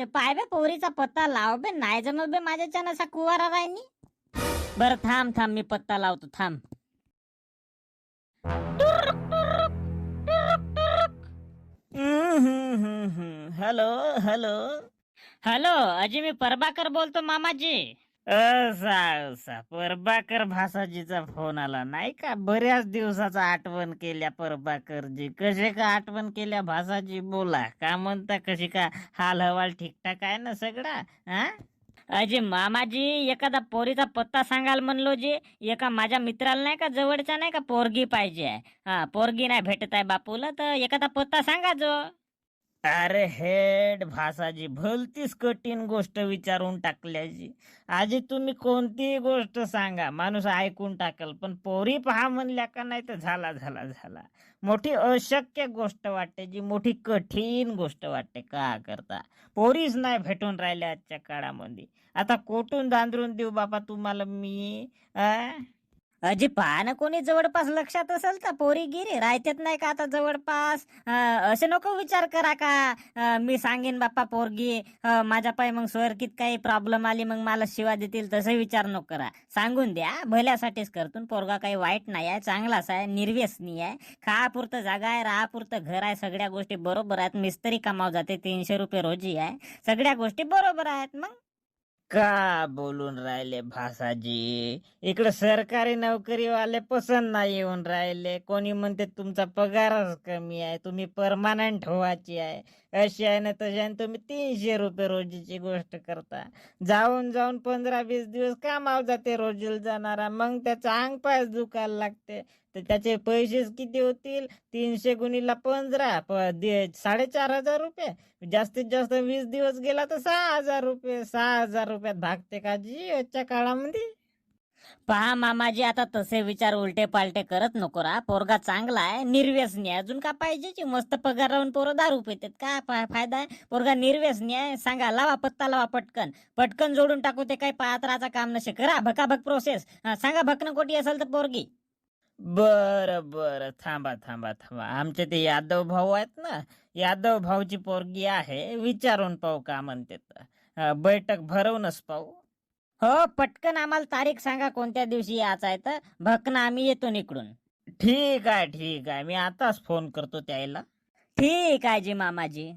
ते पाय बे पोरीचा पत्ता लाव बे नाही जमत बे माझ्याच्यान असा कुवारा राहिनी. बरं थांब थांब मी पत्ता लावतो थांब. Hello hello. हॅलो अजी मी परबाकर बोलतो मामाजी. असा परबाकर भासाजीचा फोन आला. नाही का? बऱ्याच दिवसाचा आठवण केल्या परबाकरजी. कसे का आठवण केल्या? भासाजी बोला. का म्हणता कशी का हाल हवाल ठीकठाक आहे ना सगळा? हा अजे मामाजी एखादा पोरीचा पत्ता सांगाल म्हणलो जे. एका माझ्या मित्राला नाही का? जवळच्या नाही का? पोरगी पाहिजे आहे. हा पोरगी नाही भेटत आहे बापूला तर एखादा पत्ता सांगा जो. अरे हेड भासाजी भलतीच कठीण गोष्ट विचारून टाकल्याची. आजी तुम्ही कोणतीही गोष्ट सांगा माणूस ऐकून टाकल पण पोरी पहा म्हणल्या का नाही तर झाला झाला झाला. मोठी अशक्य गोष्ट वाटते जी मोठी कठीण गोष्ट वाटते. का करता? पोरीच नाही भेटून राहिल्या आजच्या काळामध्ये. आता कोठून दांदरून देऊ बाबा तुम्हाला मी आ? अजी पहा ना कोणी जवळपास लक्षात असेल तर पोरी गिरी राहतेत नाही का आता जवळपास? असे नको विचार करा का? आ, मी सांगेन बाप्पा पोरगी माझ्या पाय मग स्वर्गीत काही प्रॉब्लेम आली मग मला शिवा देतील तसं विचार नको करा. सांगून द्या भल्यासाठीच करतून पोरगा काही वाईट नाही आहे चांगलाच आहे निर्व्यसनी आहे. खापुरतं जागा आहे राहापुरतं घर आहे सगळ्या गोष्टी बरोबर आहेत मिस्त्री कमाव जाते तीनशे रुपये रोजी आहे. सगळ्या गोष्टी बरोबर आहेत मग? का बोलून राहिले भासाजी? इकडे सरकारी नोकरीवाले पसंत नाही येऊन राहिले. कोणी म्हणते तुमचा पगारच कमी आहे तुम्ही परमानंट व्हायची आहे. अशी आहे ना तशी आहे ना तुम्ही तीनशे रुपये रोजीची गोष्ट करता. जाऊन जाऊन पंधरा वीस दिवस कामावर जाते रोजीला जाणारा मग त्याचा अंग पायच दुखायला लागते. तर त्याचे पैसेच किती होतील? तीनशे गुणीला पंधरा प- साडेचार हजार रुपये? जास्तीत जास्त वीस दिवस गेला तर सहा हजार रुपये सहा हजार रुपयात भागते का जी आजच्या काळामध्ये? पहा मामाजी आता तसे विचार उलटे पालटे करत नको रा. पोरगा चांगला आहे निर्व्यसनी आहे. अजून का पाहिजे मस्त पगार राहून पोरं दारू पितात. काय फायदा आहे? पोरगा निर्व्यसनी आहे. सांगा लावा पत्ता लावा पटकन. पटकन जोडून टाकू ते काही पात्राचा काम नसे. करा भकाभक प्रोसेस सांगा भकन कोटी असेल तर पोरगी. बर बर. थांबा थांबा थांबा. आमचे ते यादव भाऊ आहेत ना? यादव भाऊची पोरगी आहे. विचारून पाहू का म्हणते तर. अं, बैठक भरवूनच पाहू. हो पटकन आम्हाला तारीख सांगा कोणत्या दिवशी यायचं आहे तर. भकन आम्ही येतो इकडून. ठीक आहे ठीक आहे. मी आताच फोन करतो त्याला. ठीक आहे जी मामाजी.